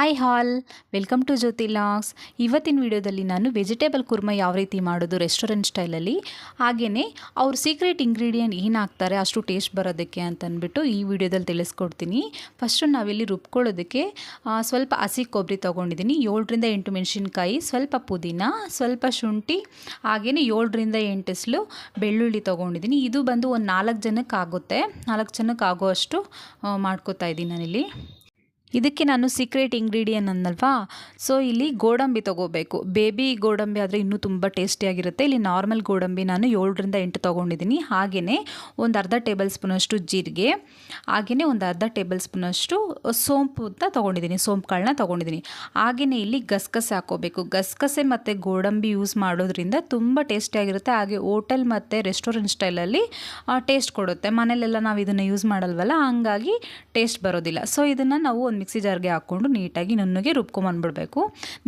Hi all welcome to Jyoti logs ಇವತ್ತಿನ ವಿಡಿಯೋದಲ್ಲಿ ನಾನು ವೆಜಿಟೇಬಲ್ ಕುರ್ಮ ಯಾವ ರೀತಿ ಮಾಡೋದು ರೆಸ್ಟೋರೆಂಟ್ ಸ್ಟೈಲಲ್ಲಿ ಹಾಗೆಯೇ ಅವ್ರ ಸೀಕ್ರೆಟ್ ಇಂಗ್ರೀಡಿಯೆಂಟ್ ಏನು ಹಾಕ್ತಾರೆ, ಅಷ್ಟು ಟೇಸ್ಟ್ ಬರೋದಕ್ಕೆ ಅಂತಂದ್ಬಿಟ್ಟು ಈ ವಿಡಿಯೋದಲ್ಲಿ ತಿಳಿಸ್ಕೊಡ್ತೀನಿ. ಫಸ್ಟು ನಾವಿಲ್ಲಿ ರುಬ್ಕೊಳ್ಳೋದಕ್ಕೆ ಸ್ವಲ್ಪ ಹಸಿ ಕೊಬ್ಬರಿ ತೊಗೊಂಡಿದ್ದೀನಿ, ಏಳರಿಂದ ಎಂಟು ಮೆಣಸಿನ್ಕಾಯಿ, ಸ್ವಲ್ಪ ಪುದೀನ, ಸ್ವಲ್ಪ ಶುಂಠಿ ಹಾಗೆಯೇ ಏಳರಿಂದ ಎಂಟು ಬೆಳ್ಳುಳ್ಳಿ ತೊಗೊಂಡಿದ್ದೀನಿ. ಇದು ಬಂದು ಒಂದು ನಾಲ್ಕು ಜನಕ್ಕೆ ಆಗುತ್ತೆ ನಾಲ್ಕು ಜನಕ್ಕೆ ಆಗೋಷ್ಟು ಅಷ್ಟು ಮಾಡ್ಕೊತಾ ಇದ್ದೀನಿ ನಾನಿಲ್ಲಿ. ಇದಕ್ಕೆ ನಾನು ಸೀಕ್ರೆಟ್ ಇಂಗ್ರೀಡಿಯನ್ ಅಂದಲ್ವಾ ಸೊ ಇಲ್ಲಿ ಗೋಡಂಬಿ ತೊಗೋಬೇಕು. ಬೇಬಿ ಗೋಡಂಬಿ ಆದರೆ ಇನ್ನೂ ತುಂಬ ಟೇಸ್ಟಿಯಾಗಿರುತ್ತೆ ಇಲ್ಲಿ ನಾರ್ಮಲ್ ಗೋಡಂಬಿ ನಾನು ಏಳರಿಂದ ಎಂಟು ತೊಗೊಂಡಿದ್ದೀನಿ. ಹಾಗೆಯೇ ಒಂದು ಅರ್ಧ ಟೇಬಲ್ ಸ್ಪೂನಷ್ಟು ಜೀರಿಗೆ ಹಾಗೆಯೇ ಒಂದು ಅರ್ಧ ಟೇಬಲ್ ಸ್ಪೂನಷ್ಟು ಸೋಂಪು ಅಂತ ತೊಗೊಂಡಿದ್ದೀನಿ. ಸೋಂಪು ಕಾಳನ್ನ ತೊಗೊಂಡಿದ್ದೀನಿ. ಹಾಗೆಯೇ ಇಲ್ಲಿ ಗಸಗಸೆ ಹಾಕೋಬೇಕು. ಗಸಗಸೆ ಮತ್ತು ಗೋಡಂಬಿ ಯೂಸ್ ಮಾಡೋದ್ರಿಂದ ತುಂಬ ಟೇಸ್ಟಿಯಾಗಿರುತ್ತೆ ಹಾಗೆ ಹೋಟೆಲ್ ಮತ್ತು ರೆಸ್ಟೋರೆಂಟ್ ಸ್ಟೈಲಲ್ಲಿ ಟೇಸ್ಟ್ ಕೊಡುತ್ತೆ. ಮನೇಲೆಲ್ಲ ನಾವು ಇದನ್ನು ಯೂಸ್ ಮಾಡಲ್ವಲ್ಲ, ಹಂಗಾಗಿ ಟೇಸ್ಟ್ ಬರೋದಿಲ್ಲ. ಸೊ ಇದನ್ನು ನಾವು ಮಿಕ್ಸಿ ಜಾರ್ಗೆ ಹಾಕ್ಕೊಂಡು ನೀಟಾಗಿ ನುಣ್ಣಗೆ ರುಬ್ಕೊಂಬಂದ್ಬಿಡ್ಬೇಕು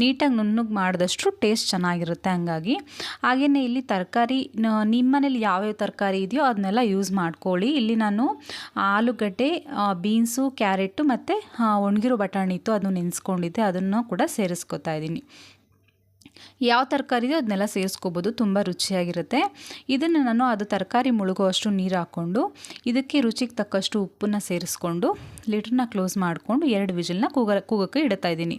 ನೀಟಾಗಿ ನುಣ್ಣಗೆ ಮಾಡಿದಷ್ಟು ಟೇಸ್ಟ್ ಚೆನ್ನಾಗಿರುತ್ತೆ ಹಂಗಾಗಿ. ಹಾಗೆಯೇ ಇಲ್ಲಿ ತರಕಾರಿ ನಿಮ್ಮ ಮನೇಲಿ ಯಾವ್ಯಾವ ತರಕಾರಿ ಇದೆಯೋ ಅದನ್ನೆಲ್ಲ ಯೂಸ್ ಮಾಡ್ಕೊಳ್ಳಿ. ಇಲ್ಲಿ ನಾನು ಆಲೂಗಡ್ಡೆ ಬೀನ್ಸು ಕ್ಯಾರೆಟು ಮತ್ತು ಒಣಗಿರೋ ಬಟಾಣಿ ಇತ್ತು, ಅದನ್ನು ನೆನೆಸ್ಕೊಂಡಿದ್ದೆ. ಅದನ್ನು ಕೂಡ ಸೇರಿಸ್ಕೊತಾ ಇದ್ದೀನಿ. ಯಾವ ತರಕಾರಿ ಇದೆಯೋ ಅದನ್ನೆಲ್ಲ ಸೇರಿಸ್ಕೋಬೋದು, ತುಂಬ ರುಚಿಯಾಗಿರುತ್ತೆ. ಇದನ್ನು ನಾನು ಅದು ತರಕಾರಿ ಮುಳುಗುವಷ್ಟು ನೀರು ಹಾಕ್ಕೊಂಡು, ಇದಕ್ಕೆ ರುಚಿಗೆ ತಕ್ಕಷ್ಟು ಉಪ್ಪನ್ನು ಸೇರಿಸ್ಕೊಂಡು ಲೀಟ್ರನ್ನ ಕ್ಲೋಸ್ ಮಾಡಿಕೊಂಡು ಎರಡು ವಿಜಿಲ್ನ ಕೂಗ ಕೂಗಕ್ಕೆ ಇಡ್ತಾ ಇದ್ದೀನಿ.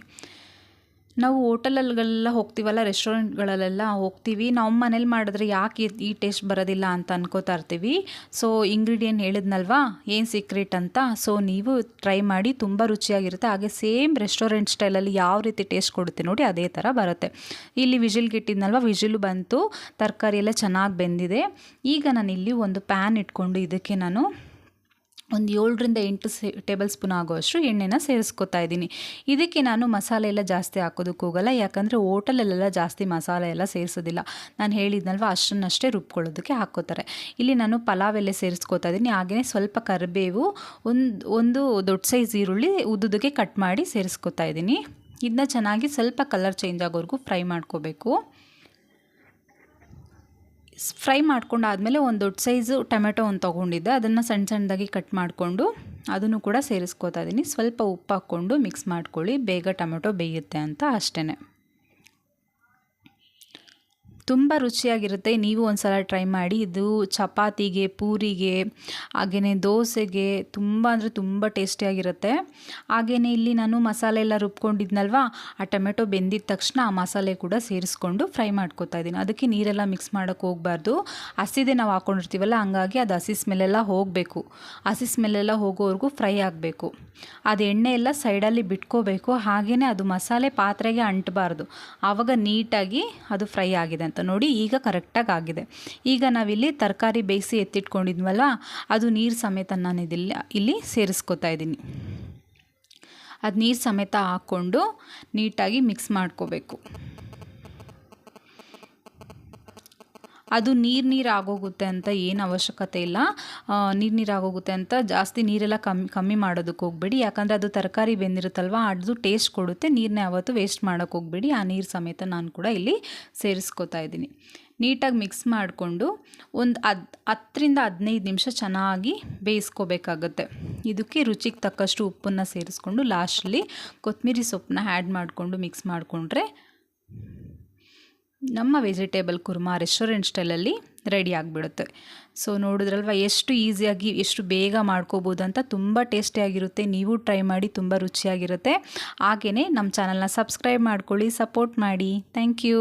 ನಾವು ಹೋಟೆಲಲ್ಲೆಲ್ಲ ಹೋಗ್ತೀವಲ್ಲ ರೆಸ್ಟೋರೆಂಟ್ಗಳಲ್ಲೆಲ್ಲ ಹೋಗ್ತೀವಿ. ನಾವು ಮನೇಲಿ ಮಾಡಿದ್ರೆ ಯಾಕೆ ಈ- ಈ ಟೇಸ್ಟ್ ಬರೋದಿಲ್ಲ ಅಂತ ಅನ್ಕೋತಾ ಇರ್ತೀವಿ. ಸೊ ಇಂಗ್ರೀಡಿಯೆಂಟ್ ಹೇಳಿದ್ನಲ್ವಾ? ಏನು ಸೀಕ್ರೆಟ್ ಅಂತ? ಸೊ ನೀವು ಟ್ರೈ ಮಾಡಿ ತುಂಬ ರುಚಿಯಾಗಿರುತ್ತೆ. ಹಾಗೆ ಸೇಮ್ ರೆಸ್ಟೋರೆಂಟ್ ಸ್ಟೈಲಲ್ಲಿ ಯಾವ ರೀತಿ ಟೇಸ್ಟ್ ಕೊಡುತ್ತೆ ನೋಡಿ ಅದೇ ಥರ ಬರುತ್ತೆ. ಇಲ್ಲಿ ವಿಜಿಲ್ಗೆ ಇಟ್ಟಿದ್ನಲ್ವ ವಿಜಿಲು ಬಂತು. ತರಕಾರಿ ಎಲ್ಲ ಚೆನ್ನಾಗಿ ಬೆಂದಿದೆ. ಈಗ ನಾನು ಇಲ್ಲಿ ಒಂದು ಪ್ಯಾನ್ ಇಟ್ಕೊಂಡು ಇದಕ್ಕೆ ನಾನು ಒಂದು ಏಳರಿಂದ ಎಂಟು ಸೇ, ಟೇಬಲ್ ಸ್ಪೂನ್ ಆಗೋಷ್ಟು ಎಣ್ಣೆನ ಸೇರಿಸ್ಕೊತಾ ಇದ್ದೀನಿ. ಇದಕ್ಕೆ ನಾನು ಮಸಾಲೆ ಎಲ್ಲ ಜಾಸ್ತಿ ಹಾಕೋದಕ್ಕೆ ಹೋಗಲ್ಲ, ಯಾಕಂದರೆ ಓಟಲಲ್ಲೆಲ್ಲ ಜಾಸ್ತಿ ಮಸಾಲೆ ಎಲ್ಲ ಸೇರಿಸೋದಿಲ್ಲ. ನಾನು ಹೇಳಿದ್ನಲ್ವ, ಅಷ್ಟನ್ನಷ್ಟೇ ರುಬ್ಕೊಳ್ಳೋದಕ್ಕೆ ಹಾಕೋತಾರೆ ಇಲ್ಲಿ ನಾನು ಪಲಾವ್ ಎಲ್ಲ ಸೇರಿಸ್ಕೊತಾ ಇದ್ದೀನಿ ಹಾಗೆಯೇ ಸ್ವಲ್ಪ ಕರಿಬೇವು, ಒಂದು ಒಂದು ದೊಡ್ಡ ಸೈಜ್ ಈರುಳ್ಳಿ ಉದ್ದುದಕ್ಕೆ ಕಟ್ ಮಾಡಿ ಸೇರಿಸ್ಕೊತಾ ಇದ್ದೀನಿ. ಇದನ್ನ ಚೆನ್ನಾಗಿ ಸ್ವಲ್ಪ ಕಲರ್ ಚೇಂಜ್ ಆಗೋವರೆಗೂ ಫ್ರೈ ಮಾಡ್ಕೋಬೇಕು. ಫ್ರೈ ಮಾಡ್ಕೊಂಡಾದಮೇಲೆ ಒಂದು ದೊಡ್ಡ ಸೈಜು ಟೊಮೆಟೊ ಒಂದು ತೊಗೊಂಡಿದ್ದೆ. ಅದನ್ನು ಸಣ್ಣ ಸಣ್ಣದಾಗಿ ಕಟ್ ಮಾಡಿಕೊಂಡು ಅದನ್ನು ಕೂಡ ಸೇರಿಸ್ಕೋತಾ ಇದ್ದೀನಿ ಸ್ವಲ್ಪ ಉಪ್ಪು ಹಾಕ್ಕೊಂಡು ಮಿಕ್ಸ್ ಮಾಡ್ಕೊಳ್ಳಿ. ಬೇಗ ಟೊಮೆಟೊ ಬೇಯುತ್ತೆ ಅಂತ ಅಷ್ಟೇ ತುಂಬ ರುಚಿಯಾಗಿರುತ್ತೆ. ನೀವು ಒಂದು ಸಲ ಟ್ರೈ ಮಾಡಿ. ಇದು ಚಪಾತಿಗೆ, ಪೂರಿಗೆ ಹಾಗೆಯೇ ದೋಸೆಗೆ ತುಂಬ ಅಂದರೆ ತುಂಬ ಟೇಸ್ಟಿಯಾಗಿರುತ್ತೆ. ಹಾಗೆಯೇ ಇಲ್ಲಿ ನಾನು ಮಸಾಲೆ ಎಲ್ಲ ರುಬ್ಕೊಂಡಿದ್ನಲ್ವಾ, ಆ ಟೊಮೆಟೊ ಬೆಂದಿದ ತಕ್ಷಣ ಆ ಮಸಾಲೆ ಕೂಡ ಸೇರಿಸ್ಕೊಂಡು ಫ್ರೈ ಮಾಡ್ಕೊತಾ ಇದ್ದೀನಿ. ಅದಕ್ಕೆ ನೀರೆಲ್ಲ ಮಿಕ್ಸ್ ಮಾಡೋಕ್ಕೆ ಹೋಗಬಾರ್ದು. ಹಸಿದೆ ನಾವು ಹಾಕ್ಕೊಂಡಿರ್ತೀವಲ್ಲ ಹಂಗಾಗಿ ಅದು ಹಸಿ ಸ್ಮೆಲ್ಲೆಲ್ಲ ಹೋಗಬೇಕು. ಹಸಿ ಸ್ಮೆಲ್ಲೆಲ್ಲ ಹೋಗೋವರೆಗೂ ಫ್ರೈ ಆಗಬೇಕು. ಅದು ಎಣ್ಣೆ ಎಲ್ಲ ಸೈಡಲ್ಲಿ ಬಿಟ್ಕೋಬೇಕು. ಹಾಗೆಯೇ ಅದು ಮಸಾಲೆ ಪಾತ್ರೆಗೆ ಅಂಟಬಾರ್ದು. ಆವಾಗ ನೀಟಾಗಿ ಅದು ಫ್ರೈ ಆಗಿದೆ ಅಂತ ನೋಡಿ ಈಗ ಕರೆಕ್ಟಾಗಿ ಆಗಿದೆ. ಈಗ ನಾವಿಲ್ಲಿ ತರಕಾರಿ ಬೇಯಿಸಿ ಎತ್ತಿಟ್ಕೊಂಡಿದ್ವಲ್ಲ, ಅದು ನೀರು ಸಮೇತ ನಾನು ಇದಿಲ್ಲ, ಇಲ್ಲಿ ಸೇರಿಸ್ಕೊತಾ ಇದ್ದೀನಿ. ಅದು ನೀರು ಸಮೇತ ಹಾಕ್ಕೊಂಡು ನೀಟಾಗಿ ಮಿಕ್ಸ್ ಮಾಡ್ಕೋಬೇಕು. ಅದು ನೀರು ನೀರು ಆಗೋಗುತ್ತೆ ಅಂತ ಏನು ಅವಶ್ಯಕತೆ ಇಲ್ಲ. ನೀರು ನೀರು ಆಗೋಗುತ್ತೆ ಅಂತ ಜಾಸ್ತಿ ನೀರೆಲ್ಲ ಕಮ್ಮಿ ಕಮ್ಮಿ ಮಾಡೋದಕ್ಕೆ ಹೋಗ್ಬೇಡಿ. ಯಾಕಂದರೆ ಅದು ತರಕಾರಿ ಬೆಂದಿರುತ್ತಲ್ವ, ಅದು ಟೇಸ್ಟ್ ಕೊಡುತ್ತೆ. ನೀರನ್ನ ಯಾವತ್ತೂ ವೇಸ್ಟ್ ಮಾಡೋಕ್ಕೆ ಹೋಗ್ಬೇಡಿ. ಆ ನೀರು ಸಮೇತ ನಾನು ಕೂಡ ಇಲ್ಲಿ ಸೇರಿಸ್ಕೊತಾ ಇದ್ದೀನಿ. ನೀಟಾಗಿ ಮಿಕ್ಸ್ ಮಾಡಿಕೊಂಡು ಒಂದು ಹದ್, ಹತ್ತರಿಂದ ಹದಿನೈದು ನಿಮಿಷ ಚೆನ್ನಾಗಿ ಬೇಯಿಸ್ಕೋಬೇಕಾಗತ್ತೆ. ಇದಕ್ಕೆ ರುಚಿಗೆ ತಕ್ಕಷ್ಟು ಉಪ್ಪನ್ನು ಸೇರಿಸ್ಕೊಂಡು ಲಾಸ್ಟಲ್ಲಿ ಕೊತ್ತಂಬರಿ ಸೊಪ್ಪನ್ನ ಆ್ಯಡ್ ಮಾಡಿಕೊಂಡು ಮಿಕ್ಸ್ ಮಾಡಿಕೊಂಡ್ರೆ ನಮ್ಮ ವೆಜಿಟೇಬಲ್ ಕುರ್ಮಾ ರೆಸ್ಟೋರೆಂಟ್ ಸ್ಟೈಲಲ್ಲಿ ರೆಡಿ ಆಗಿಬಿಡುತ್ತೆ. ಸೊ ನೋಡಿದ್ರಲ್ವ, ಎಷ್ಟು ಈಸಿಯಾಗಿ ಎಷ್ಟು ಬೇಗ ಮಾಡ್ಕೋಬೋದು ಅಂತ ತುಂಬ ಟೇಸ್ಟಿಯಾಗಿರುತ್ತೆ ನೀವು ಟ್ರೈ ಮಾಡಿ ತುಂಬ ರುಚಿಯಾಗಿರುತ್ತೆ. ಹಾಗೆಯೇ ನಮ್ಮ ಚಾನಲ್ನ ಸಬ್ಸ್ಕ್ರೈಬ್ ಮಾಡ್ಕೊಳ್ಳಿ ಸಪೋರ್ಟ್ ಮಾಡಿ. Thank you